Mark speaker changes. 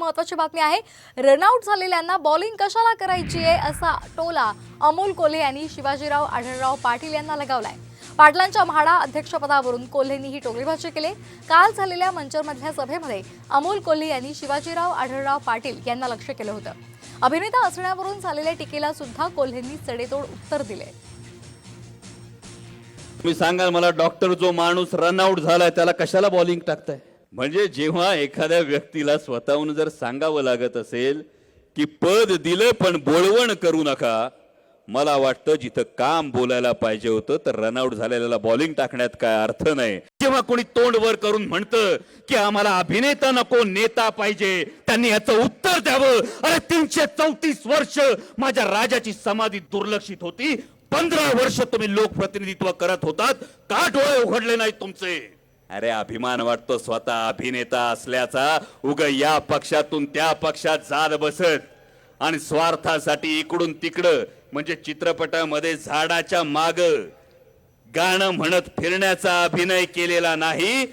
Speaker 1: महत्वाची बातमी आहे. रनआउट झालेल्यांना बॉलिंग कशाला करायची आहे असा टोला अमोल कोल्हे यांनी शिवाजीराव आढळराव पाटील यांना लगावलाय. पाटलांच्या म्हाडा अध्यक्षपदावरून कोल्हेंनी ही टोळीभाषी केली. काल झालेल्या मंचरमधल्या सभेमध्ये अमोल कोल्हे यांनी शिवाजीराव आढळराव पाटील यांना लक्ष केलं होतं. अभिनेता असण्यावरून झालेल्या टीकेला सुद्धा कोल्हेंनी चडेतोड उत्तर दिले.
Speaker 2: तुम्ही सांगाल मला डॉक्टर जो माणूस रनआउट झालाय त्याला कशाला बॉलिंग टाकताय? म्हणजे जेव्हा एखाद्या व्यक्तीला स्वतःहून जर सांगावं लागत असेल की पद दिलं पण बोलवण करू नका मला वाटतं जिथं काम बोलायला पाहिजे होतं तर रनआउट झालेल्याला बॉलिंग टाकण्यात काय अर्थ नाही. जेव्हा कोणी तोंड वर करून म्हणतं की आम्हाला अभिनेता नको नेता पाहिजे त्यांनी याचं उत्तर द्यावं. अरे तीनशे चौतीस वर्ष माझ्या राजाची समाधी दुर्लक्षित होती. पंधरा वर्ष तुम्ही लोकप्रतिनिधित्व करत होतात. का डोळे उघडले नाही तुमचे? अरे अभिमान वाटतो स्वतः अभिनेता असल्याचा. उग या पक्षातून त्या पक्षात जात बसत आणि स्वार्थासाठी इकडून तिकडं म्हणजे चित्रपटामध्ये झाडाच्या माग. गाणं म्हणत फिरण्याचा अभिनय केलेला नाही.